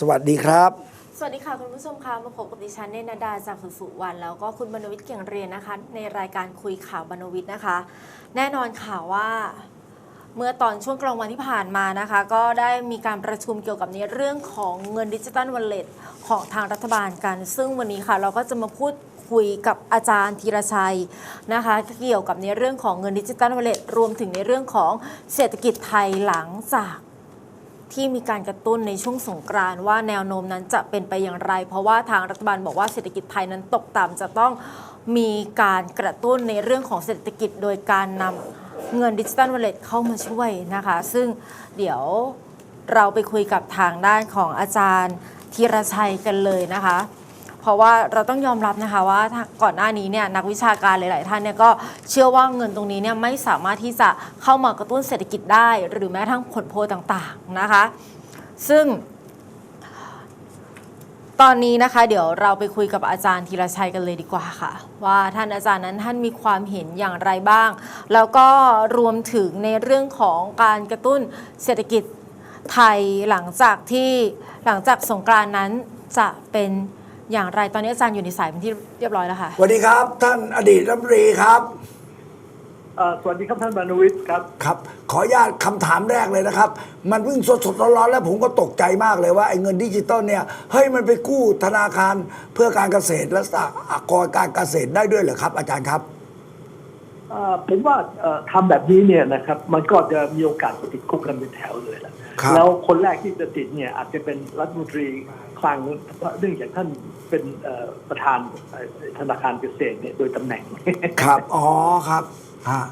สวัสดีครับ สวัสดีค่ะ คุณผู้ชมคะมาพบกับดิฉันเนนดาจากสุสุวรรณแล้วก็คุณบรรวิทย์เก่งเรียนนะคะ ในรายการคุยข่าวบรรวิทย์นะคะ แน่นอนค่ะว่าเมื่อตอนช่วงกลางวันที่ผ่านมานะคะ ก็ได้มีการประชุมเกี่ยวกับในเรื่องของเงินดิจิ t a ลวอลเล็ตของทางรัฐบาลกัน ซึ่งวันนี้ค่ะเราก็จะมาพูดคุยกับอาจารย์ธีรชัยนะคะ เกี่ยวกับในเรื่องของเงินดิจิ t a ลวอลเล็ตรวมถึงในเรื่องของเศรษฐกิจไทยหลังจาก ที่มีการกระตุ้นในช่วงสงกรานต์ว่าแนวโน้มนั้นจะเป็นไปอย่างไร เพราะว่าทางรัฐบาลบอกว่าเศรษฐกิจไทยนั้นตกต่ำจะต้องมีการกระตุ้นในเรื่องของเศรษฐกิจโดยการนำเงินดิจิตอลวอลเล็ตเข้ามาช่วยนะคะ ซึ่งเดี๋ยวเราไปคุยกับทางด้านของอาจารย์ธีรชัยกันเลยนะคะ เพราะว่าเราต้องยอมรับนะคะว่าก่อนหน้านี้เนี่ยนักวิชาการหลาย ๆ ท่านเนี่ยก็เชื่อว่าเงินตรงนี้เนี่ยไม่สามารถที่จะเข้ามากระตุ้นเศรษฐกิจได้ หรือแม้กระทั่งผลโพลต่าง ๆ นะคะ ซึ่งตอนนี้นะคะเดี๋ยวเราไปคุยกับอาจารย์ธีรชัยกันเลยดีกว่าค่ะ ว่าท่านอาจารย์นั้นท่านมีความเห็นอย่างไรบ้าง แล้วก็รวมถึงในเรื่องของการกระตุ้นเศรษฐกิจไทยหลังจากที่หลังจากสงกรานนั้นจะเป็น อย่างไรตอนนี้อาจารย์อยู่ในสายเป็นที่เรียบร้อยแล้วค่ะสวัสดีครับ ท่านอดีตรัฐมนตรีครับเอ่อสวัสดีครับท่านบรรณวิทย์ครับครับ ขออนุญาตคำถามแรกเลยนะครับ มันเพิ่งสดสดๆร้อนๆแล้วผมก็ตกใจมากเลยว่าไอ้เงินดิจิตอลเนี่ยเฮ้ยมันไปกู้ธนาคารเพื่อการเกษตรและสหกรณ์การเกษตรได้ด้วยเหรอครับ อาจารย์ครับเอ่อ ผมว่าเอ่อทำแบบนี้เนี่ยนะครับ มันก็จะมีโอกาสติดคุกกันเป็นแถวเลยล่ะครับแล้วคนแรกที่จะติดเนี่ยอาจจะเป็นรัฐมนตรีคลังเนื่องจากท่านเป็นเอ่อประธานเอ่อธนาคารเกษตรเนี่ยโดยตำแหน่ง ครับ อ๋อครับฮะ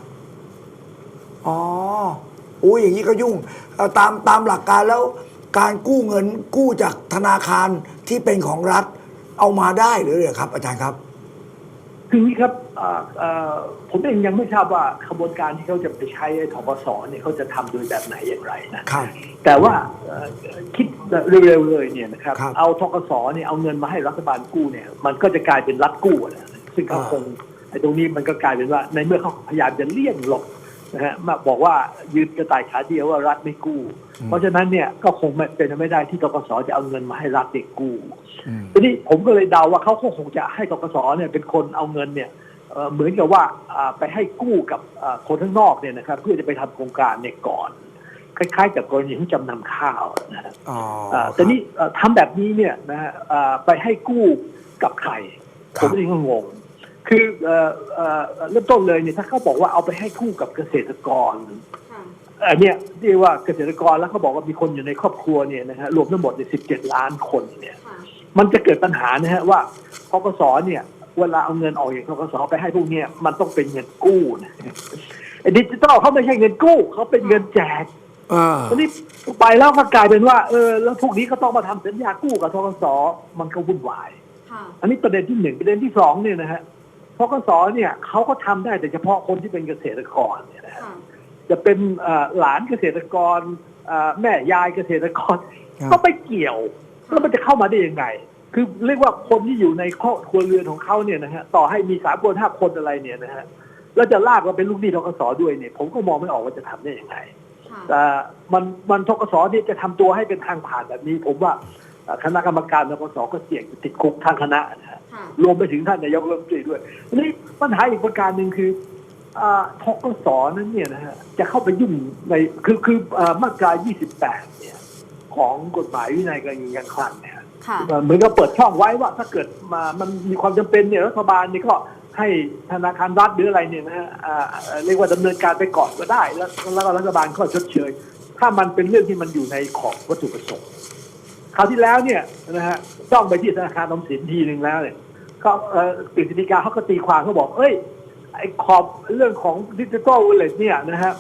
อ๋ออุ้ยอย่างนี้ก็ยุ่งเอ่อตามตามหลักการแล้วการกู้เงินกู้จากธนาคารที่เป็นของรัฐเอามาได้หรือเหรอครับ อาจารย์ครับ คืออย่างนี้ครับเอ่อเอ่อผมเองยังไม่ทราบว่าขบวนการที่เขาจะไปใช้ไอ้ทกสเนี่ยเขาจะทำโดยแบบไหนอย่างไรนะครับแต่ว่าเอ่อคิดเร็วๆเลยเนี่ยนะครับครับเอาทกสเนี่ยเอาเงินมาให้รัฐบาลกู้เนี่ย มันก็จะกลายเป็นรัฐกู้อะนะซึ่งเขาอ่าคงไอ้ตรงนี้มันก็กลายเป็นว่าในเมื่อเขาพยายามจะเลี่ยงหลบ นะฮะมาบอกว่ายืนกระต่ายขาเดียวว่ารัฐไม่กู้ เพราะฉะนั้นเนี่ยก็คงไม่เป็นไปไม่ได้ที่ทกสจะเอาเงินมาให้รัฐเด็กกู้อืมทีนี้ผมก็เลยเดาว่าเขาคงจะให้ทกสเนี่ยเป็นคนเอาเงินเนี่ยเอ่อเหมือนกับว่าอ่าไปให้กู้กับอ่าคนข้างนอกเนี่ยนะครับเพื่อจะไปทำโครงการเนี่ยก่อน คล้ายๆกับกรณีที่จำนำข้าวนะฮะอ๋ออ่าแต่นี่เอ่อทำแบบนี้เนี่ยนะฮะอ่าไปให้กู้กับใครคผรับมเองก็งง คือเอ่อเอ่อเริ่มต้นเลยเนี่ยถ้าเขาบอกว่าเอาไปให้กู้กับเกษตรกรอันเนี้ยที่ว่าเกษตรกรแล้วเขาบอกว่ามีคนอยู่ในครอบครัวเนี่ยนะฮะรวมทั้งหมดเนี่ย17ล้านคนเนี่ย มันจะเกิดปัญหานะฮะว่าทกสเนี่ยเวลาเอาเงินออกจากทกสไปให้พวกเนี้ยมันต้องเป็นเงินกู้นะไอ้ดิจิตอลเขาไม่ใช่เงินกู้เขาเป็นเงินแจกอ่าทีนี้ไปแล้วก็กลายเป็นว่าเออแล้วพวกนี้ก็ต้องมาทำสัญญากู้กับทกสมันก็วุ่นวาย อันนี้ประเด็นที่หนึ่งประเด็นที่สองเนี่ยนะฮะ ทกสเนี่ยเขาก็ทำได้แต่เฉพาะคนที่เป็นเกษตรกรเนี่ยนะฮะจะเป็นเอ่อหลานเกษตรกรเอ่อแม่ยายเกษตรกรครับก็ไม่เกี่ยวแล้วมันจะเข้ามาได้ยังไง คือเรียกว่าคนที่อยู่ในครอบครัวเรือนของเขาเนี่ยนะฮะต่อให้มีสามคนห้าคนอะไรเนี่ยนะฮะแล้วจะลากมาเป็นลูกหนี้ทกสด้วยเนี่ย ผมก็มองไม่ออกว่าจะทำได้ยังไงแต่มันมันทกสเนี่ยจะทำตัวให้เป็นทางผ่านแบบนี้ ผมว่าเอ่อ คณะกรรมการทกสก็เสี่ยงจะติดคุกทางคณะนะฮะรวมไปถึงท่านนายกรัฐมนตรีด้วยทีนี้ปัญหาอีกประการหนึ่งคืออ่าทกสนั้นเนี่ยนะฮะจะเข้าไปยุ่งในคือคืออ่ามาตรา 28 เนี่ย ของกฎหมายวินัยการเงินการคลังเนี่ยค่ะเหมือนกับเปิดช่องไว้ว่าถ้าเกิดมามันมีความจำเป็นเนี่ยรัฐบาลนี่ก็ให้ธนาคารรัฐหรืออะไรเนี่ยนะฮะอ่าอ่าเรียกว่าดำเนินการไปก่อนก็ได้ แล้วแล้วก็รัฐบาลก็ชดเชย ถ้ามันเป็นเรื่องที่มันอยู่ในขอบวัตถุประสงค์ คราวที่แล้วเนี่ยนะฮะจ้องไปที่ธนาคารออมสินทีหนึ่งแล้วเนี่ยก็เอ่อกฤษฎีกาเขาก็ตีความเขาบอก เอ้ยไอ้ขอบเรื่องของดิจิทัลวอลเล็ตเนี่ยนะฮะ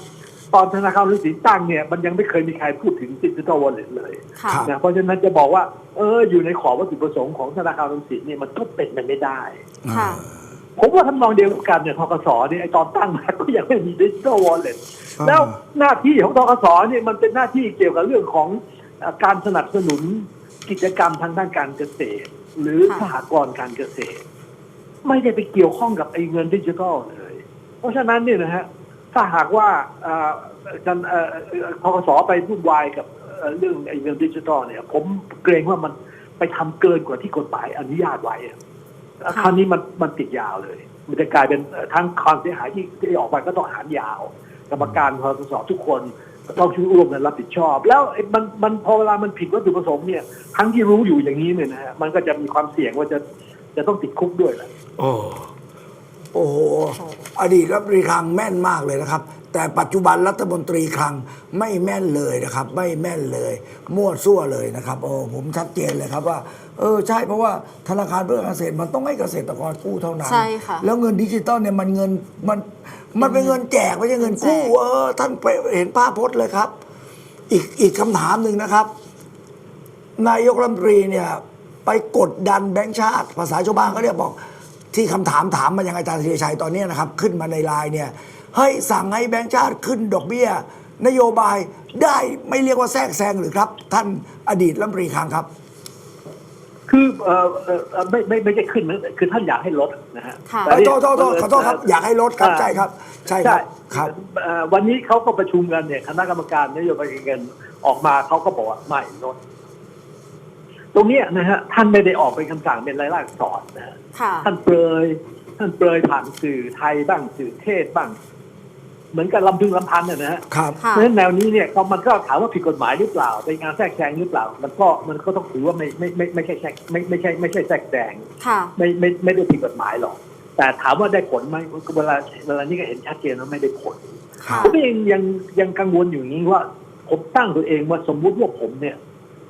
ตอนธนาคารออมสินตั้งเนี่ยมันยังไม่เคยมีใครพูดถึงดิจิทัลวอลเล็ตเลยค่ะนะเพราะฉะนั้นจะบอกว่าเอออยู่ในขอบวัตถุประสงค์ของธนาคารออมสินเนี่ยมันก็เป็นไปไม่ได้ค่ะผมว่าทำนองเดียวกันเนี่ยทกสเนี่ยไอตอนตั้งมาก็ยังไม่มีดิจิทัลวอลเล็ตอ่าแล้วหน้าที่ของทกสเนี่ยมันเป็นหน้าที่เกี่ยวกับเรื่องของเอ่อ การสนับสนุนกิจกรรมทางด้านการเกษตร หรือค่ะสหกรณ์การเกษตร ไม่ได้ไปเกี่ยวข้องกับไอ้เงินดิจิทัลเลย เพราะฉะนั้นเนี่ยนะฮะถ้าหากว่าเอ่อกันเอ่อเอ่อทกสไปวุ่นวายกับเอ่อ่อเรื่องไอ้เงินดิจิทัลเนี่ย ผมเกรงว่ามันไปทำเกินกว่าที่กฎหมายอนุญาตไว้อะค่ะคราวนี้มันมันติดยาวเลย มันจะกลายเป็นเอ่อทั้งความเสียหายที่ที่ออกมาก็ต้องหารยาว กรรมการพอสอบทุกคน ต้องช่วยร่วมกันรับผิดชอบ แล้วมันมันพอเวลามันผิดวัตถุประสงค์เนี่ยทั้งที่รู้อยู่อย่างนี้เนี่ยนะฮะมันก็จะมีความเสี่ยงว่าจะจะต้องติดคุกด้วยแหละโอ้โอ้โหอดีตรัฐมนตรีคลังแม่นมากเลยนะครับ แต่ปัจจุบันรัฐมนตรีคลังไม่แม่นเลยนะครับ ไม่แม่นเลย มั่วซั่วเลยนะครับโอ้ผมชัดเจนเลยครับว่า เออใช่เพราะว่าธนาคารเพื่อการเกษตรมันต้องให้เกษตรกรกู้เท่านั้นใช่ค่ะแล้วเงินดิจิตอลเนี่ยมันเงินมันมันเป็นเงินแจกไม่ใช่เงินกู้เงินแจกเออท่านไปเห็นภาพพจน์เลยครับ อีกอีกคำถามหนึ่งนะครับ นายกรัฐมนตรีเนี่ย ไปกดดันแบงค์ชาติ ภาษาชาวบ้านเขาเรียกบอก ที่คำถามถามมายังอาจารย์ธีรชัยตอนนี้นะครับ ขึ้นมาในไลน์เนี่ย ให้สั่งให้แบงค์ชาติขึ้นดอกเบี้ย นโยบายได้ไม่เรียกว่าแทรกแซงหรือครับ ท่านอดีตรัฐมนตรีคลังครับ คือเอ่อเอ่อเอ่อไม่ไม่ไม่ใช่ขึ้นนะคือท่านอยากให้ลดนะฮะค่ะ แต่โทษโทษโทษขอโทษครับ อยากให้ลดครับใช่ครับ ใช่ครับครับ เอ่อวันนี้เขาก็ประชุมกันเนี่ยคณะกรรมการนโยบายการเงินออกมาเขาก็บอกว่าไม่ลดตรงเนี้ยนะฮะท่านไม่ได้ออกเป็นคำสั่งเป็นรายลักษณ์อักษรนะฮะค่ะ ท่านเปรยท่านเปรยผ่านสื่อไทยบ้างสื่อเทศบ้าง เหมือนกับลำพึงลำพันน่ะนะฮะครับค่ะเพราะฉะนั้นแนวนี้เนี่ยก็มันก็ถามว่าผิดกฎหมายหรือเปล่าเป็นการแทรกแซงหรือเปล่า มันก็มันก็ต้องถือว่าไม่ไม่ไม่ไม่ใช่แทรกไม่ไม่ใช่ไม่ใช่แทรกแซงค่ะไม่ไม่ไม่ได้ผิดกฎหมายหรอก แต่ถามว่าได้ผลไหมเวลาเวลานี้ก็เห็นชัดเจนว่าไม่ได้ผลครับผมเองยังยังกังวลอยู่อย่างนี้ว่าผมตั้งตัวเองว่าสมมุติว่าผมเนี่ย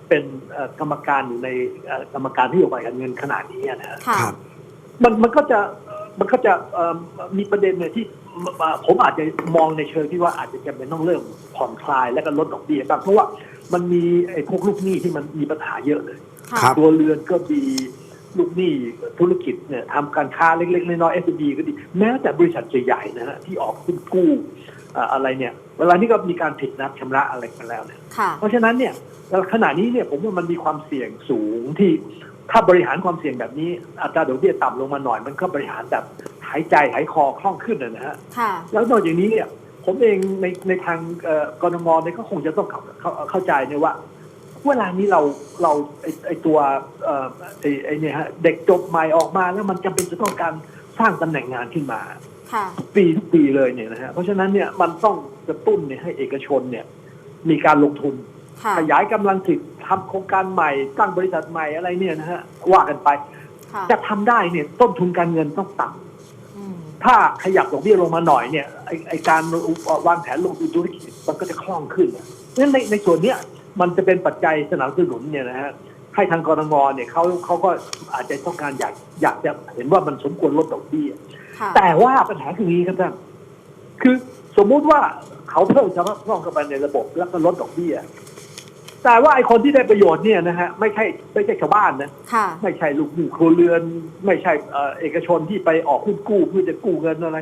เป็นเอ่อกรรมการอยู่ในเอ่อกรรมการนโยบายการเงินขนาดนี้นะฮะค่ะครับมันมันก็จะ มันก็จะเอ่อมีประเด็นเนี่ยที่เอ่อผมอาจจะมองในเชิงที่ว่าอาจจะจำเป็นต้องเริ่มผ่อนคลายและก็ลดดอกเบี้ยบ้างเพราะว่ามันมีไอ้พวกลูกหนี้ที่มันมีปัญหาเยอะเลยค่ะครับตัวเรือนก็ดีลูกหนี้ธุรกิจเนี่ยทำการค้าเล็กๆน้อยๆ s อ b ก็ดีแม้แต่บริษัทใหญ่ๆนะฮะที่ออกขึ้นกู้เอ่ออะไรเนี่ยเวลานี้ก็มีการผิดนัดชำระอะไรกันแล้วเนี่ยค่ะเพราะฉะนั้นเนี่ยขณะนี้เนี่ยผมว่ามันมีความเสี่ยงสูงที่ ถ้าบริหารความเสี่ยงแบบนี้อัตราดอกเบี้ยต่ำลงมาหน่อย มันก็บริหารแบบหายใจหายคอคล่องขึ้นนะฮะค่ะแล้วนอกจากนี้เนี่ยผมเองในในทางเอ่อกรมเนี่ยก็คงจะต้องเข้าเข้าเข้าใจเนี่ยว่าเวลานี้เราเราไอไอตัวเอ่อไอไอเนี่ยฮะเด็กจบใหม่ออกมาแล้วมันจำเป็นจะต้องการสร้างตำแหน่งงานขึ้นมาค่ะทุกปีทุกปีเลยเนี่ยนะฮะเพราะฉะนั้นเนี่ยมันต้องกระตุ้นเนี่ยให้เอกชนเนี่ย มีการลงทุนค่ะขยายกำลังผลิต ทำโครงการใหม่ตั้งบริษัทใหม่อะไรเนี่ยนะฮะว่ากันไปค่ะจะทำได้เนี่ยต้นทุนการเงินต้องต่ำอืมถ้าขยับดอกเบี้ยลงมาหน่อยเนี่ยไอไอการวางแผนลงทุนธุรกิจมันก็จะคล่องขึ้นเพราะฉะนั้นในในส่วนเนี้ยมันจะเป็นปัจจัยสนับสนุนเนี่ยนะฮะให้ทางกรมเนี่ยเขาเขาก็อาจจะต้องการอยากอยากจะเห็นว่ามันสมควรลดดอกเบี้ยค่ะแต่ว่าปัญหาคืออย่างนี้ครับท่านคือสมมุติว่าเขาเพิ่มเฉพาะช่องเข้าไปในระบบแล้วก็ลดดอกเบี้ย แต่ว่าไอ้คนที่ได้ประโยชน์เนี่ยนะฮะไม่ใช่ไม่ใช่ชาวบ้านนะค่ะ ไม่ใช่ลูกหนี้ครัวเรือน ไม่ใช่เอ่อเอกชนที่ไปออกหุ้นกู้เพื่อจะกู้เงินอะไร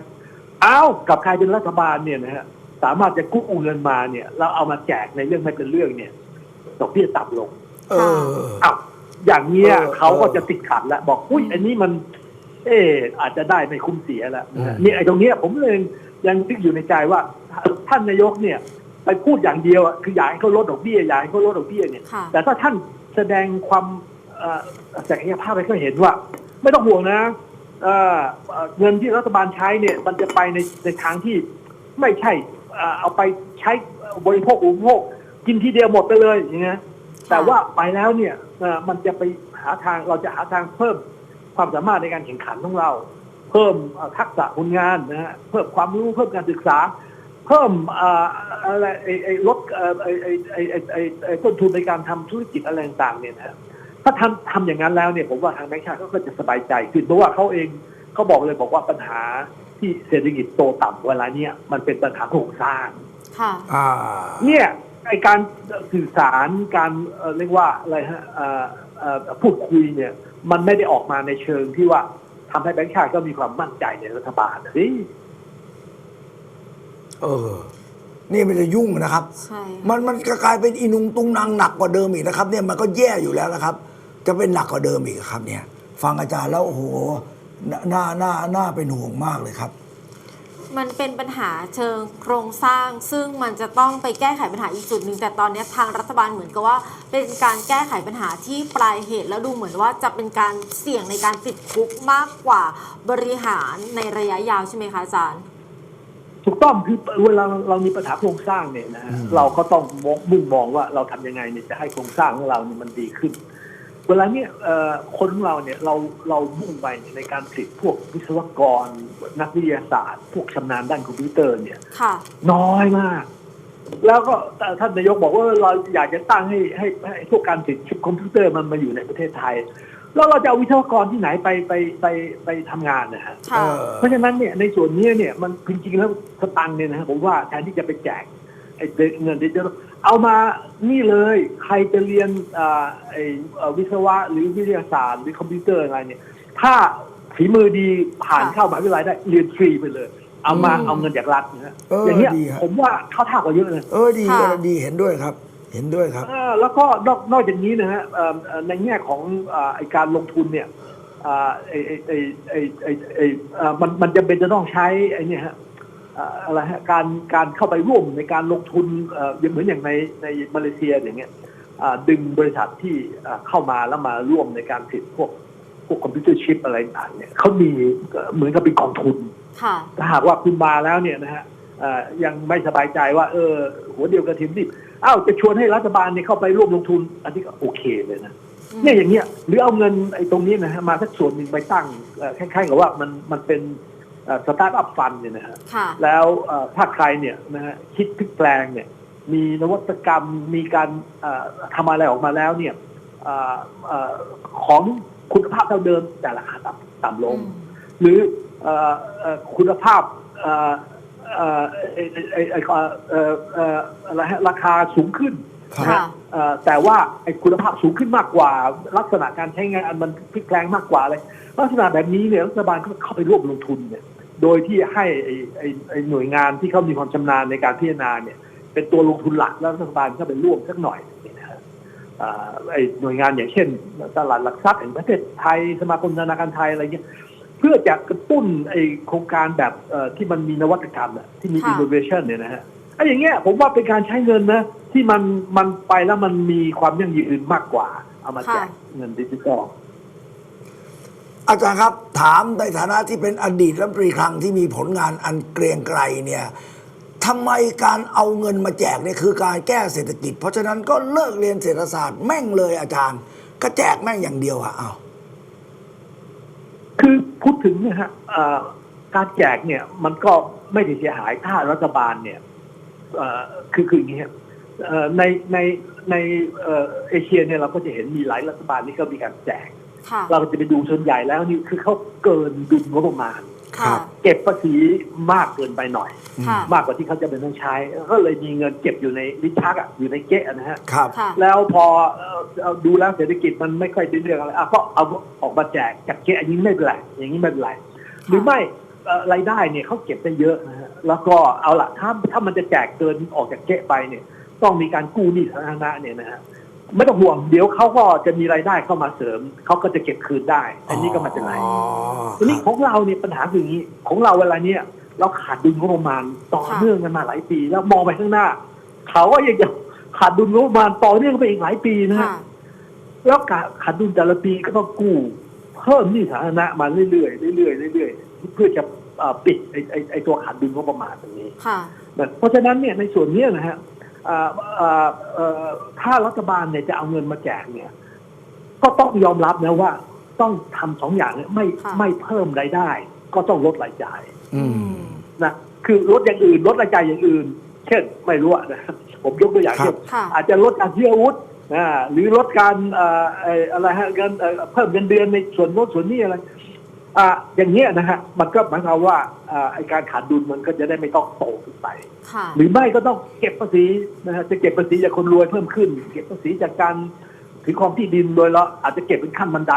อ้าวกลับกลายเป็นรัฐบาลเนี่ยนะฮะสามารถจะกู้เงินมาเนี่ยแล้วเอามาแจกในเรื่องไม่เป็นเรื่องเนี่ยดอกเบี้ยต่ำลงเออ อ้าวอย่างเงี้ยเออเขาก็เออจะติดขัดแล้วบอกอุ้ยอันนี้มัน เอออาจจะได้ไม่คุ้มเสียแล้วนะฮะอืม นี่ไอ้ตรงเนี้ยผมเลยยังคิดอยู่ในใจว่าท่านนายกเนี่ย ไปพูดอย่างเดียวอะคืออยากให้เขาลดดอกเบี้ยอยากให้เขาลดดอกเบี้ยเนี่ยค่ะแต่ถ้าท่านแสดงความเอ่อศักยภาพให้เขาเห็นว่า ไม่ต้องห่วงนะเอ่อเอ่อเงินที่รัฐบาลใช้เนี่ย มันจะไปในในทางที่ไม่ใช่เอ่อเอาไปใช้บริโภคอุปโภคกินทีเดียวหมดไปเลยอย่างเงี้ยแต่ว่าไปแล้วเนี่ยเอ่อมันจะไปหาทางเราจะหาทางเพิ่มความสามารถในการแข่งขันของเรา เพิ่มเอ่อทักษะผลงานนะฮะเพิ่มความรู้เพิ่มการศึกษาเพิ่มเอ่ออะไรไอ้ไอ้ลดเอ่อไอ้ไอ้ไอ้ไอ้ไอ้ไอ้ต้นทุนในการทำธุรกิจอะไรต่างๆเนี่ยนะฮะถ้าทำทำอย่างนั้นแล้วเนี่ยผมว่าทางแบงค์ชาติเขาก็จะสบายใจขึ้นเพราะว่าเขาเองเขาบอกเลยบอกว่าปัญหาที่เศรษฐกิจโตต่ำเวลาเนี้ยมันเป็นปัญหาโครงสร้างค่ะอ่าเนี่ยไอการสื่อสารการเอ่อเรียกว่าอะไรฮะเอ่อเอ่อพูดคุยเนี่ยมันไม่ได้ออกมาในเชิงที่ว่าทำให้แบงค์ชาติก็มีความมั่นใจในรัฐบาลนะสิ เออ นี่มันจะยุ่งนะครับ ใช่ มันมันก็กลายเป็นอีนุงตุงนางหนักกว่าเดิมอีกนะครับ เนี่ยมันก็แย่อยู่แล้วนะครับ จะเป็นหนักกว่าเดิมอีกครับ เนี่ย ฟังอาจารย์แล้วโอ้โหน่าน่าน่าน่าเป็นห่วงมากเลยครับ มันเป็นปัญหาเชิงโครงสร้าง ซึ่งมันจะต้องไปแก้ไขปัญหาอีกจุดหนึ่งแต่ตอนนี้ทางรัฐบาลเหมือนกับว่า เป็นการแก้ไขปัญหาที่ปลายเหตุแล้วดูเหมือนว่าจะเป็นการเสี่ยงในการติดคุกมากกว่าบริหารในระยะยาวใช่ไหมคะอาจารย์ ถูกต้องคือเวลาเรามีปัญหาโครงสร้างเนี่ยนะฮะอืมเราก็ต้องมองมุ่งมองว่าเราทำยังไงเนี่ยจะให้โครงสร้างของเราเนี่ยมันดีขึ้น เวลาเนี่ยเอ่อคนของเราเนี่ยเราเรามุ่งไปในการผลิตพวกวิศวกร นักวิทยาศาสตร์ พวกชำนาญด้านคอมพิวเตอร์เนี่ยค่ะน้อยมาก แล้วก็แต่ท่านนายกบอกว่าเราอยากจะตั้งให้ให้ให้พวกการผลิตชิปคอมพิวเตอร์มันมาอยู่ในประเทศไทย แล้วเราจะเอาวิศวกรที่ไหนไปไปไปไปทำงานนะฮะค่ะเออเพราะฉะนั้นเนี่ยในส่วนนี้เนี่ยมันจริงๆแล้วสตังค์เนี่ยนะฮะผมว่าแทนที่จะไปแจกไอ้เงินดิจิทัลเอามานี่เลยใครจะเรียนอ่าไอ้เอ่อวิศวะหรือวิทยาศาสตร์หรือคอมพิวเตอร์อะไรเนี่ย ถ้าฝีมือดีผ่านค่ะเข้ามหาวิทยาลัยได้เรียนฟรีไปเลย เอามาอืม เอาเงินจากรัฐนะฮะเอออย่างเงี้ยดีครับผมว่าเข้าท่ากว่าเยอะเลย เออดีค่ะ ดีเห็นด้วยครับ เห็นด้วยครับเออแล้วก็นอกนอกจากนี้นะฮะเอ่อเอ่อในแง่ของอ่าไอการลงทุนเนี่ยอ่าไอไอไอไอไอไออ่ามันมันจะเป็นจะต้องใช้ไอเนี่ยฮะอ่าอะไรฮะการการเข้าไปร่วมในการลงทุนเอ่อเหมือนอย่างในในมาเลเซียอย่างเงี้ยอ่าดึงบริษัทที่อ่าเข้ามาแล้วมาร่วมในการผลิตพวกพวกคอมพิวเตอร์ชิปอะไรต่างๆเนี่ยเขามีเหมือนกับเป็นกองทุนค่ะถ้าหากว่าคุณมาแล้วเนี่ยนะฮะเอ่อยังไม่สบายใจว่าเออหัวเดียวกับทีมดิบ อ้าวจะชวนให้รัฐบาลเนี่ยเข้าไปร่วมลงทุน อันนี้ก็โอเคเลยนะอืมเนี่ยอย่างเงี้ยหรือเอาเงินไอ้ตรงนี้นะฮะมาสักส่วนหนึ่งไปตั้งเอ่อคล้ายๆกับว่ามันมันเป็นสตาร์ทอัพฟันเนี่ยนะฮะค่ะแล้วเอ่อถ้าใครเนี่ยนะฮะคิดพลิกแปลงเนี่ย มีนวัตกรรมมีการเอ่อทำอะไรออกมาแล้วเนี่ยเอ่อเอ่อของคุณภาพเท่าเดิมแต่ราคาต่ำต่ำลง หรือเอ่อเอ่อคุณภาพ เอ่อเอ่อไอ้ไอ้ไอ้เอ่อเอ่ออะไรฮะราคาสูงขึ้นครับค่ะเอ่อแต่ว่าไอ้คุณภาพสูงขึ้นมากกว่า ลักษณะการใช้งานมันพลิกแพลงมากกว่าเลยลักษณะแบบนี้เนี่ยรัฐบาลก็เข้าไปร่วมลงทุนเนี่ยโดยที่ให้ไอ้ไอ้ไอ้หน่วยงานที่เขามีความชำนาญในการพิจารณาเนี่ย เป็นตัวลงทุนหลักแล้วรัฐบาลเข้าไปร่วมสักหน่อยเนี่ยนะฮะอ่าไอ้หน่วยงานอย่างเช่น ตลาดหลักทรัพย์แห่งประเทศไทยสมาคมธนาคารไทยอะไรเงี้ย เพื่อจะกระตุ้นไอโครงการแบบเอ่อที่มันมีนวัตกรรมอะที่มีค่ะ innovation เนี่ยนะฮะไอ้อย่างเงี้ยผมว่าเป็นการใช้เงินนะที่มันมันไปแล้วมันมีความยั่งยืนมากกว่า เอามาแจกเงินดิจิตอลอาจารย์ครับถามในฐานะที่เป็นอดีตรัฐมนตรีคลังที่มีผลงานอันเกรียงไกรเนี่ยทำไมการเอาเงินมาแจกเนี่ยคือการแก้เศรษฐกิจ เพราะฉะนั้นก็เลิกเรียนเศรษฐศาสตร์แม่งเลยอาจารย์ ก็แจกแม่งอย่างเดียวอะอ้าวคือ พูดถึงเนะฮะเอ่อการแจกเนี่ยมันก็ไม่ได้เสียหายถ้ารัฐบาลเนี่ยเอ่อคือคืออย่างนี้ฮะเอ่อในในในเอ่อเอเชียเนี่ยเราก็จะเห็นมีหลายรัฐบาลที่เขามีการแจกค่ะเราจะไปดูส่วนใหญ่แล้วนี่คือเขาเกินดุลงบประมาณ ค่ะ เก็บภาษีมากเกินไปหน่อย ค่ะ มากกว่าที่เขาจะเป็นต้องใช้ ก็เลยมีเงินเก็บอยู่ในลิ้นชักอะอยู่ในเก๊ะอะนะฮะ ครับ ค่ะ แล้วพอเอ่อเอาดูแล้วเศรษฐกิจมันไม่ค่อยได้เรื่องอะไรอะก็เอาออกมาแจกจากเก๊ะอย่างนี้ไม่เป็นไรอย่างนี้ไม่เป็นไร หรือไม่เอ่อรายได้เนี่ยเขาเก็บได้เยอะนะฮะแล้วก็เอาละถ้าถ้ามันจะแจกเกินออกจากเก๊ะไปเนี่ย ต้องมีการกู้หนี้สาธารณะเนี่ยนะฮะ ไม่ต้องห่วง เดี๋ยวเขาก็จะมีรายได้เข้ามาเสริม เขาก็จะเก็บคืนได้ อันนี้ก็ไมาเป็นไรอ๋อทีนี้ของเราเนี่ยปัญหาคืออย่างนี้ ของเราเวลาเนี้ยเราขาดดุลงบประมาณต่อค่ะเนื่องกันมาหลายปี แล้วมองไปข้างหน้า เขาก็ยังจะขาดดุลงบประมาณต่อเนื่องไปอีกหลายปีนะฮะค่ะแล้วการขาดดุลแต่ละปีก็ต้องกู้ เพิ่มหนี้สาธารณะมาเรื่อยๆเรื่อยๆเรื่อยๆเพื่อจะเอ่อปิดไอ้ไอ้ไอ้ตัวขาดดุลงบประมาณตรงนี้ค่ะนะเพราะฉะนั้นเนี่ยในส่วนเนี้ยนะฮะอ่าอ่าเอ่อ ถ้ารัฐบาลเนี่ยจะเอาเงินมาแจกเนี่ย ก็ต้องยอมรับนะว่า ต้องทำสองอย่างเนี่ยไม่ค่ะไม่เพิ่มรายได้ ก็ต้องลดรายจ่ายอืมนะคือลดอย่างอื่นลดรายจ่ายอย่างอื่น เช่นไม่รู้อะนะผมยกตัวอย่างครับเช่นค่ะอาจจะลดการซื้ออาวุธนะหรือลดการเอ่อเอ่ออะไรฮะเงินเอ่อเพิ่มเงินเดือนในส่วนโน้นส่วนนี้อะไร อ่าอย่างเงี้ยนะฮะมันก็หมายความว่าอ่าไอการขาดดุลมันก็จะได้ไม่ต้องโตขึ้นไป ค่ะ หรือไม่ก็ต้องเก็บภาษีนะฮะจะเก็บภาษีจากคนรวยเพิ่มขึ้น เก็บภาษีจากการถือครองที่ดินโดยเราอาจจะเก็บเป็นขั้นบันได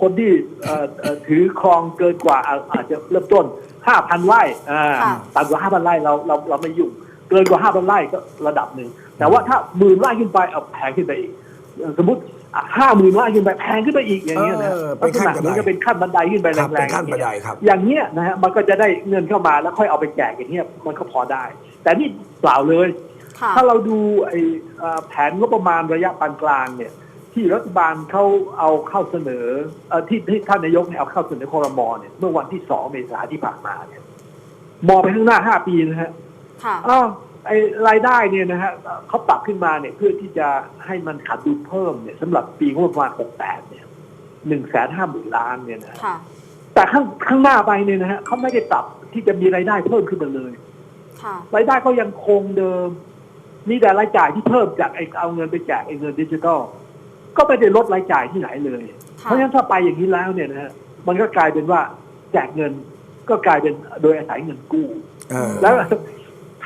คนที่เอ่อเอ่อถือครองเกินกว่าอะอาจจะเริ่มต้นห้าพันไร่อ่าค่ะ ต่ำกว่าห้าพันไร่เราเราเราไม่ยุ่งเกินกว่าห้าพันไร่ก็ระดับหนึ่งแต่ว่าถ้าหมื่นไร่ขึ้นไปเอาแพงขึ้นไปอีกเอ่อสมมติ ห้าหมื่นล้านขึ้นไปแพงขึ้นไปอีกอย่างเงี้ยนะเออเป็นขั้นลักษณะเหมือนกับเป็นขั้นบันไดขึ้นไปครับแรงๆเป็นขั้นบันไดครับ อย่างเงี้ยนะฮะมันก็จะได้เงินเข้ามาแล้วค่อยเอาไปแจกอย่างเงี้ยมันก็พอได้ แต่นี่เปล่าเลยค่ะถ้าเราดูไอ้เอ่อแผนงบประมาณระยะปานกลางเนี่ย ที่รัฐบาลเขาเอาเข้าเสนอเอ่อที่ที่ท่านนายกเนี่ยเอาเข้าเสนอคอรมอเนี่ยเมื่อวันที่สองเมษาที่ผ่านมาเนี่ยมองไปข้างหน้าห้าปีนะฮะค่ะอ้าว ไอ้รายได้เนี่ยนะฮะเอ่อเขาปรับขึ้นมาเนี่ยเพื่อที่จะให้มันขาดดุลเพิ่มเนี่ยสำหรับปีงบประมาณหกแปดเนี่ยหนึ่งแสนห้าหมื่นล้านเนี่ยนะฮะค่ะแต่ข้างข้างหน้าไปเนี่ยนะฮะเขาไม่ได้ปรับที่จะมีรายได้เพิ่มขึ้นมาเลยค่ะรายได้ก็ยังคงเดิมมีแต่รายจ่ายที่เพิ่มจากไอ้เอาเงินไปแจกไอ้เงินดิจิทัลก็ไม่ได้ลดรายจ่ายที่ไหนเลย เพค่ะราะฉะนั้นถ้าไปอย่างนี้แล้วเนี่ยนะฮะมันก็กลายเป็นว่าแจกเงินก็กลายเป็นโดยอาศัยเงินกู้เออแล้ว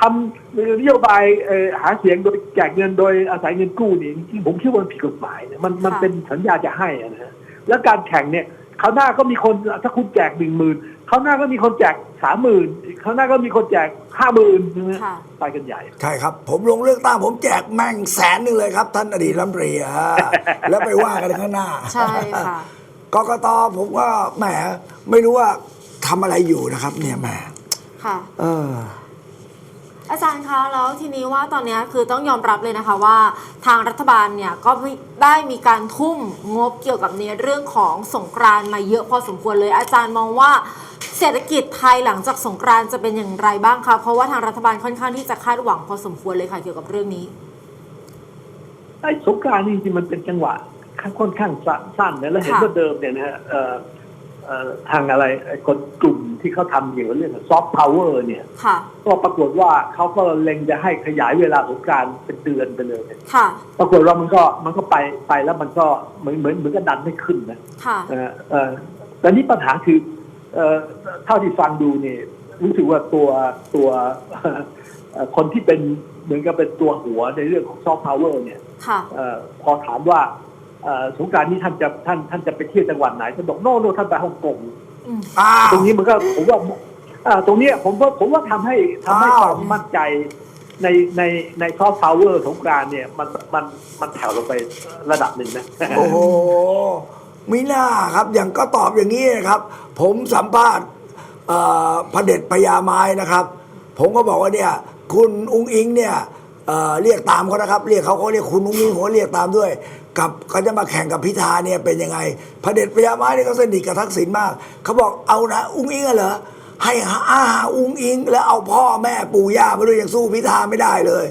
ทำนโยบายเอ่อหาเสียงโดยแจกเงินโดยอาศัยเงินกู้นี่จริงๆผมคิดว่ามันผิดกฎหมายนะมันมันเป็นสัญญาจะให้อะนะฮะแล้วการแข่งเนี่ยคราวหน้าก็มีคนถ้าคุณแจกหนึ่งหมื่นคราวหน้าก็มีคนแจกสามหมื่นคราวหน้าก็มีคนแจกห้าหมื่นนะฮะค่ะไปกันใหญ่ ใช่ครับ ผมลงเลือกตั้งผมแจกแม่งแสนหนึ่งเลยครับ ท่านอดีตรัฐมนตรีอะแล้วไปว่ากันข้างหน้า ใช่ค่ะกกตผมก็แหมไม่รู้ว่าทำอะไรอยู่นะครับ เนี่ยแหมค่ะ เออ อาจารย์คะแล้วทีนี้ว่าตอนนี้คือต้องยอมรับเลยนะคะว่าทางรัฐบาลเนี่ยก็ได้มีการทุ่มงบเกี่ยวกับในเรื่องของสงกรานมาเยอะพอสมควรเลย อาจารย์มองว่าเศรษฐกิจไทยหลังจากสงกรานจะเป็นอย่างไรบ้างคะเพราะว่าทางรัฐบาลค่อนข้างที่จะคาดหวังพอสมควรเลยค่ะเกี่ยวกับเรื่องนี้ไอ้สงกรานนี่จริงมันเป็นจังหวะค่อนข้างสั้นๆนะแล้วเห็นว่าเดิมเนี่ยนะฮะ ทางอะไรไอ้คนกลุ่มที่เขาทำเกี่ยวกับเรื่องซอฟต์พาวเวอร์เนี่ยค่ะ ก็ปรากฏว่าเขาก็เล็งจะให้ขยายเวลาสงกรารเป็นเดือนไปเลยค่ะ ปรากฏว่ามันก็มันก็ไปไปแล้วมันก็เหมือนเหมือนเหมือนกับดันไม่ขึ้นนะค่ะเออเออแต่นี่ปัญหาคือเอ่อเท่าที่ฟังดูเนี่ยรู้สึกว่าตัวตัวเอ่อคนที่เป็นเหมือนกับเป็นตัวหัวในเรื่องของซอฟต์พาวเวอร์เนี่ยค่ะเออพอถามว่าเอ่อ สงกรารนี้ท่านจะท่านท่านจะไปเที่ยวจังหวัดไหนท่านบอกโน่โน่ท่านไปฮ่องกงอืมอ้าวตรงนี้มันก็ผมว่าอ่าตรงเนี้ยผมว่าผมว่าทำให้ทำให้อ้าวความมั่นใจในในในซอฟต์พาวเวอร์สงกรานต์เนี่ยมันมันมันแผ่วลงไประดับหนึ่งนะโอ้โหมิน่าครับ อย่างก็ตอบอย่างนี้นะครับ ผมสัมภาษณ์เอ่อพระเด็จพญาไม้นะครับ ผมก็บอกว่าเนี่ยคุณอุ้งอิงเนี่ยเอ่อเรียกตามเขานะครับ เรียกเขาเขาเรียกคุณอุ้งอิงผมก็เรียกตามด้วย กับเขาจะมาแข่งกับพิธาเนี่ยเป็นยังไงพระเด็จพญาไม้เนี่ยเขาสนิทกับทักษิณมาก เขาบอกเอานะอุ้งอิงอะเหรอให้หาอาหาอุ้งอิง แล้วเอาพ่อแม่ปู่ย่ามาด้วยยังสู้พิธาไม่ได้เลย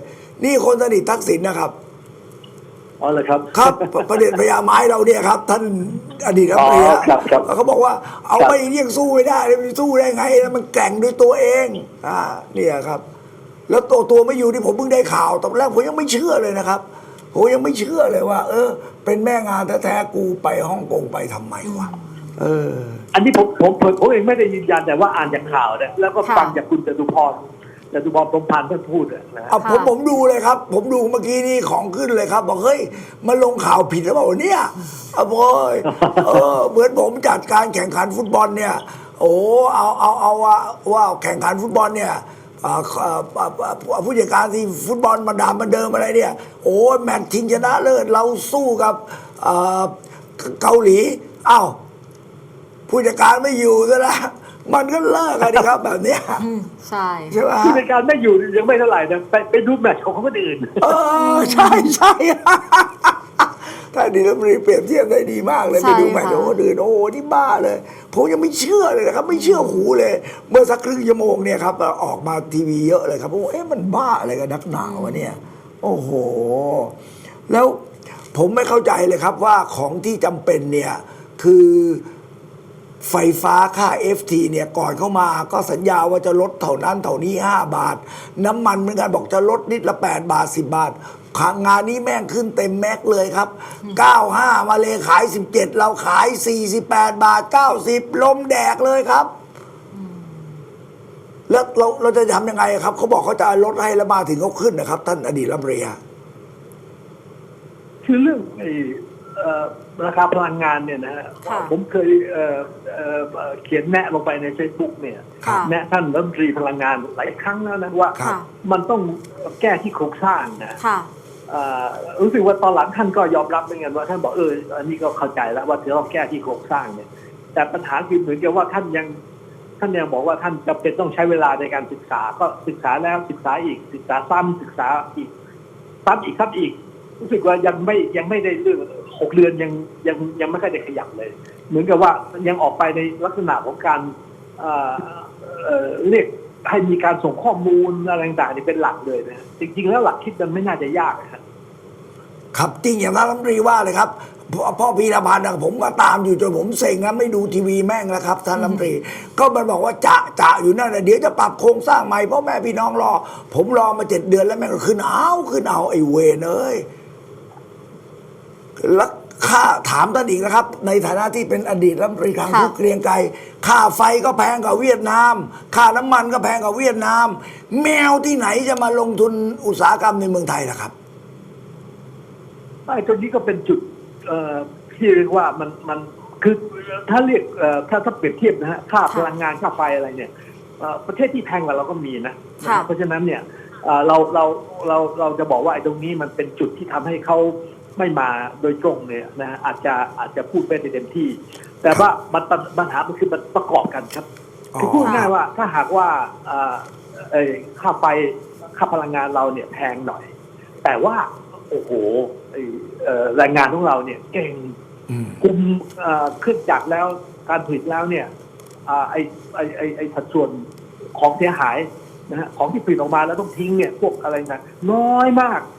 นี่คนสนิททักษิณนะครับอ๋อเลยครับครับประเด็นพญาไม้เราเนี่ยครับ ท่านอดีตรัฐมนตรีอ๋อครับครับเขาบอกว่าเอาครับไปเรียกสู้ไม่ได้เลยมันสู้ได้ไงนะมันแกร่งด้วยตัวเองอ่าเนี่ยครับ แล้วตัวตัวไม่อยู่ที่ผมเพิ่งได้ข่าวตอนแรกผมยังไม่เชื่อเลยนะครับ ผมยังไม่เชื่อเลยว่า เออ เป็นแม่งานแท้ๆกูไปฮ่องกงไปทำไมวะเออ อันนี้ผมผมผมผมเองไม่ได้ยืนยันแต่ว่าอ่านจากข่าวนะแล้วก็ค่ะฟังจากคุณจตุพรจตุพรพรหมพันธ์ท่านพูดอะนะฮะเอาผมผมดูเลยครับ ผมดูเมื่อกี้นี่ของขึ้นเลยครับ บอกเฮ้ยมันลงข่าวผิดหรือเปล่าเนี่ยเอาโว้ยเออเหมือนผมจัดการแข่งขันฟุตบอลเนี่ย โอ้เอาเอาเอาว่าว่าแข่งขันฟุตบอลเนี่ยอ่าอ่าอ่าอ่า ผู้จัดการที่ฟุตบอลมาดามมาเดิมอะไรเนี่ย โอ้แมตช์ชิงชนะเลิศเราสู้กับอ่าเกาหลีอ้าวผู้จัดการไม่อยู่ซะแล้วมันก็เลิกกันดีครับแบบเนี้ยอืมใช่ใช่ไหมผู้จัดการไม่อยู่ยังไม่เท่าไหร่นะไปไปดูแมตช์ของคนอื่น เออ ใช่ใช่ ถ้าดีแล้วมันเปรียบเทียบได้ดีมากเลยใช่ไปดูแมตช์ค่ะของคนอื่นโอ้โหที่บ้าเลย ผมยังไม่เชื่อเลยนะครับ ไม่เชื่อหูเลย เมื่อสักครึ่งชั่วโมงเนี่ยครับออกมาทีวีเยอะเลยครับผมว่าเอ๊ะมันบ้าอะไรกันนักหนาวะเนี่ย โอ้โห แล้วผมไม่เข้าใจเลยครับว่าของที่จำเป็นเนี่ยคือไฟฟ้าค่า FT เนี่ยก่อนเข้ามาก็สัญญาว่าจะลดเท่านั้นเท่านี้ 5 บาท น้ำมันเหมือนกันบอกจะลดลิตรละ 8 บาท 10 บาท ขางานนี้แม่งขึ้นเต็มแม็กเลยครับ 95 มาเลยขาย 17 เราขาย 48 บาท 90 ลมแดกเลยครับ แล้วเราเราจะทำยังไงครับ เขาบอกเขาจะลดให้แล้วมาถึงเขาขึ้นนะครับ ท่านอดีตรัฐมนตรีฮะคือเรื่องไอ้เอ่อราคาพลังงานเนี่ยนะฮะค่ะผมเคยเอ่อเอ่อเอ่อเขียนแนะลงไปใน Facebook เนี่ยค่ะแนะท่านรัฐมนตรีพลังงานหลายครั้งแล้วนะว่าครับค่ะมันต้องแก้ที่โครงสร้างนะค่ะเอ่อ รู้สึกว่าตอนหลังท่านก็ยอมรับเหมือนกันว่าท่านบอกเอออันนี้ก็เข้าใจแล้วว่าจะต้องแก้ที่โครงสร้างเนี่ย แต่ปัญหาคือเหมือนกับว่าท่านยังท่านยังบอกว่าท่านจำเป็นต้องใช้เวลาในการศึกษา ก็ศึกษาแล้วศึกษาอีกศึกษาซ้ำศึกษาอีกซ้ำอีกซ้ำอีก รู้สึกว่ายังไม่ยังไม่ได้เรื่องหกเดือนยังยังยังไม่ค่อยได้ขยับเลย เหมือนกับว่ายังออกไปในลักษณะของการอ่อเออเรียก ให้มีการส่งข้อมูลอะไรต่างๆนี่เป็นหลักเลยนะจริง ๆ แล้วหลักคิดมันไม่น่าจะยากนะครับครับจริงอย่างท่านรัฐมนตรีว่าเลยครับพ่อพ่อพีรพันธ์อะผมก็ตามอยู่จนผมเซ็งแล้วไม่ดูทีวีแม่งแล้วครับท่านรัฐมนตรี ก็มันบอกว่าจะจะอยู่นั่นแหละเดี๋ยวจะปรับโครงสร้างใหม่พ่อแม่พี่น้องรอ ผมรอมาเจ็ดเดือนแล้วแม่งก็ขึ้นเอาขึ้นเอาไอ้เวนเอ้ยแล้ว ค่าถามท่านอีกนะครับ ในฐานะที่เป็นอดีตรัฐมนตรีคลังค่ะผู้เกรียงไกรค่าไฟก็แพงกว่าเวียดนาม ค่าน้ำมันก็แพงกว่าเวียดนาม แมวที่ไหนจะมาลงทุนอุตสาหกรรมในเมืองไทยล่ะครับใช่ตรงนี้ก็เป็นจุดเอ่อที่เรียกว่ามันมันคือถ้าเรียกเอ่อถ้าถ้าเปรียบเทียบนะฮะค่าค่ะพลังงานค่าไฟอะไรเนี่ยเอ่อประเทศที่แพงกว่าเราก็มีนะค่ะนะเพราะฉะนั้นเนี่ยเอ่อเราเราเราเราจะบอกว่าไอ้ตรงนี้มันเป็นจุดที่ทำให้เขา ไม่มาโดยตรงเนี่ยนะฮะอาจจะอาจจะพูดไม่ได้เต็มที่ แต่ว่ามันปัญปัญหามันคือมันประกอบกันครับคือพูดง่ายๆว่าถ้าหากว่าเอ่อเอ่อค่าไฟค่าพลังงานเราเนี่ยแพงหน่อย แต่ว่าโอ้โหไอ้เอ่อแรงงานของเราเนี่ยเก่งอืมคุมเอ่อเครื่องจักรแล้วการผลิตแล้วเนี่ยอ่าไอ้ไอ้ไอ้ไอ้สัดส่วนของเสียหายนะฮะของที่ผลิตออกมาแล้วต้องทิ้งเนี่ยพวกอะไรนะน้อยมากเอ่อไอ้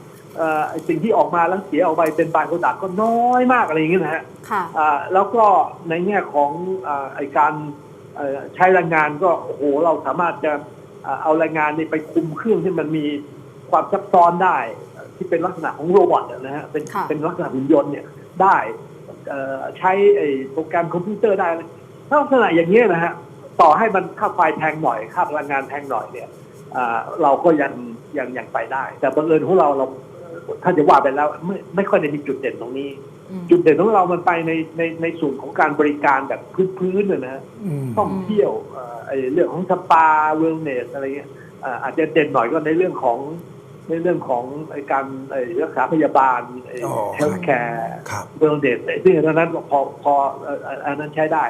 สิ่งที่ออกมาแล้วเสียออกไปเป็นบายโปรดักก็น้อยมากอะไรอย่างเงี้ยนะฮะค่ะอ่าแล้วก็ในแง่ของอาไอการเอ่อใช้แรงงานก็โอ้โหเราสามารถจะอ่าเอาแรงงานนี่ไปคุมเครื่องที่มันมีความซับซ้อนได้ ที่เป็นลักษณะของโรบอทอะนะฮะเป็นค่ะเป็นลักษณะหุ่นยนต์เนี่ยได้เอ่อใช้ไอโปรแกรมคอมพิวเตอร์ได้ถ้าลักษณะอย่างนี้ยนะฮะต่อให้มันค่าไฟแพงหน่อยค่าพลังงานแพงหน่อยเนี่ยอ่าเราก็ยังยังยังไปได้ แต่บังเอิญของเราเรา ถ้าจะว่าไปแล้วไม่ไม่ค่อยได้มีจุดเด่นตรงนี้อืมจุดเด่นของเรามันไปในในในส่วนของการบริการแบบพื้นๆนะนะอืมท่องเที่ยวเอ่อไอ้เรื่องของสปาเวลเนสอะไรเงี้ยเอ่ออาจจะเด่นหน่อยก็ในเรื่องของในเรื่องของไอ้การไอ้รักษาพยาบาลอ๋อเฮลท์แคร์ครับเวลเนสซึ่งอันนั้นพอพอเอ่ออันนั้นใช้ได้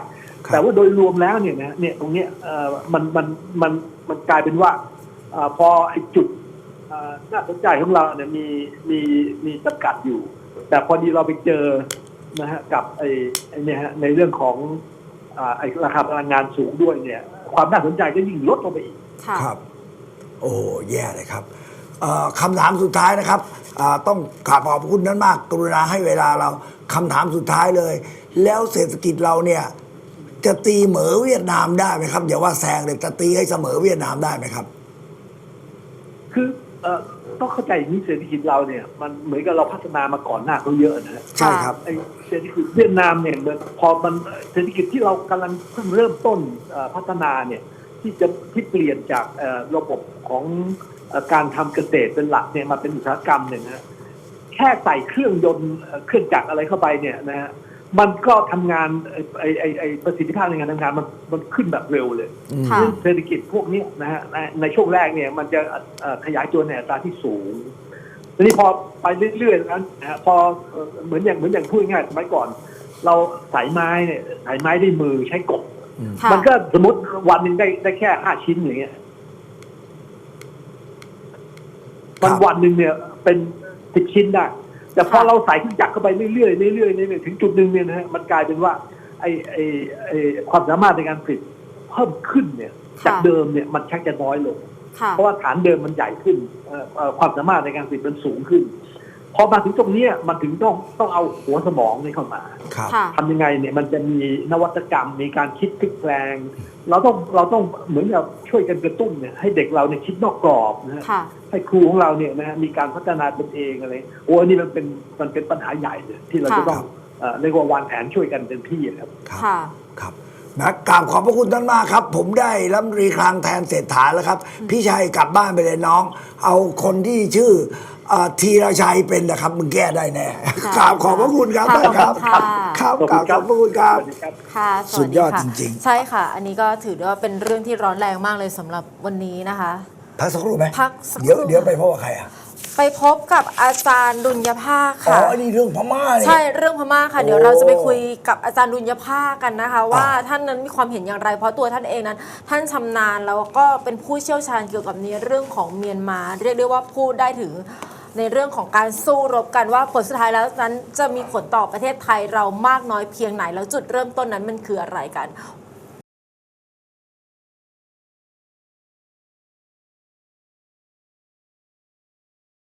ครับแต่ว่าโดยรวมแล้วเนี่ยนะเนี่ยตรงเนี้ยเอ่อมันมันมันมันกลายเป็นว่าเอ่อพอไอ้จุดเอ่อ น่าสนใจของเราเนี่ยมีมีมีจำกัดอยู่ แต่พอดีเราไปเจอนะฮะกับไอ้ไอ้เนี่ยฮะในเรื่องของอ่าไอ้ราคาพลังงานสูงด้วยเนี่ย ความน่าสนใจก็ยิ่งลดลงไปอีก ค่ะ ครับ โอ้แย่เลยครับเอ่อคำถามสุดท้ายนะครับอ่าต้องขอบขอบคุณนั้นมาก กรุณาให้เวลาเราคำถามสุดท้ายเลย แล้วเศรษฐกิจเราเนี่ย จะตีเหมอเวียดนามได้ไหมครับอย่าว่าแซงเลยจะตีให้เสมอเวียดนามได้ไหมครับ คือ เอ่อต้องเข้าใจอย่างนี้เศรษฐกิจเราเนี่ย มันเหมือนกับเราพัฒนามาก่อนหน้าเขาเยอะนะฮะใช่ครับไอ้เศรษฐกิจเวียดนามเนี่ยเหมือนพอมันเศรษฐกิจที่เรากำลังเพิ่งเริ่มต้นเอ่อพัฒนาเนี่ย ที่จะที่เปลี่ยนจากเอ่อระบบของเอ่อการทำเกษตรเป็นหลักเนี่ยมาเป็นอุตสาหกรรมเนี่ยนะฮะแค่ใส่เครื่องยนต์เอ่อเครื่องจักรอะไรเข้าไปเนี่ยนะฮะ มันก็ทำงานไอ้ไอ้ไอ้ไอ้ประสิทธิภาพในการทำงานมันมันขึ้นแบบเร็วเลยค่ะซึ่งเศรษฐกิจพวกเนี้ยนะฮะในในช่วงแรกเนี่ย มันจะเอ่อขยายตัวในอัตราที่สูงทีนี้พอไปเรื่อยๆแล้วนะฮะพอเอ่อเหมือนอย่างเหมือนอย่างพูดง่ายๆสมัยก่อน เราสายไม้เนี่ยสายไม้ด้วยมือใช้กบค่ะมันก็สมมติวันหนึ่งได้ได้แค่ห้าชิ้นอย่างเงี้ยครับวันวันหนึ่งเนี่ยเป็นสิบชิ้นได้ แต่พอค่ะเราใส่เครื่องจักรเข้าไปเรื่อยๆเรื่อยๆเรื่อยๆถึงจุดหนึ่งเนี่ยนะฮะมันกลายเป็นว่าไอไอไอความสามารถในการผลิตเพิ่มขึ้นเนี่ยจากเดิมเนี่ยมันชักจะน้อยลงค่ะเพราะว่าฐานเดิมมันใหญ่ขึ้นเอ่อเอ่อความสามารถในการผลิตมันสูงขึ้น พอมาถึงตรงเนี้ยมันถึงต้องต้องเอาหัวสมองนี่เข้ามาครับค่ะทำยังไงเนี่ยมันจะมีนวัตกรรมมีการคิดพลิกแปลง เราต้องเราต้องเหมือนกับช่วยกันกระตุ้นเนี่ยให้เด็กเราเนี่ยคิดนอกกรอบนะฮะค่ะให้ครูของเราเนี่ยนะฮะมีการพัฒนาตนเองอะไรโอ้อันนี้มันเป็นมันเป็นปัญหาใหญ่เลยที่เราจะต้องเอ่อเรียกว่าวางแผนช่วยกันเต็มที่ครับครับค่ะครับนะกราบขอบพระคุณท่านมากครับ ผมได้รัฐมนตรีคลังแทนเศรษฐาแล้วครับ พี่ชัยกลับบ้านไปเลยน้อง เอาคนที่ชื่อเอ่อธีรชัยเป็นนะครับ มึงแก้ได้แน่ค่ะกราบขอบพระคุณครับค่ะท่านครับขอบคุณค่ะครับขอบกคุราบณขครัอบบพระคุณครับสวัสดีครับค่ะสสุวัดสยอดค่ะจริง ๆ ใช่ค่ะ อันนี้ก็ถือได้ว่าเป็นเรื่องที่ร้อนแรงมากเลยสำหรับวันนี้นะคะ พักสักครู่ไหมพักสักครู่เดี๋ยวเดี๋ยวไปพบกับใครอะ ไปพบกับอาจารย์ดุลยภาคอ๋อค่ะ อันนี้เรื่องพม่าเนี่ย ใช่เรื่องพม่าค่ะ โอ้เดี๋ยวเราจะไปคุยกับอาจารย์ดุลยภาคกันนะคะ ว่าท่านนั้นมีความเห็นอย่างไร เพราะตัวท่านเองนั้น ท่านชำนาญแล้วก็เป็นผู้เชี่ยวชาญเกี่ยวกับในเรื่องของเมียนมา เรียกได้ว่าพูดได้ถึงในเรื่องของการสู้รบกันว่าผลสุดท้ายแล้วนั้นจะมีผลต่อประเทศไทยเรามากน้อยเพียงไหนแล้วจุดเริ่มต้นนั้นมันคืออะไรกัน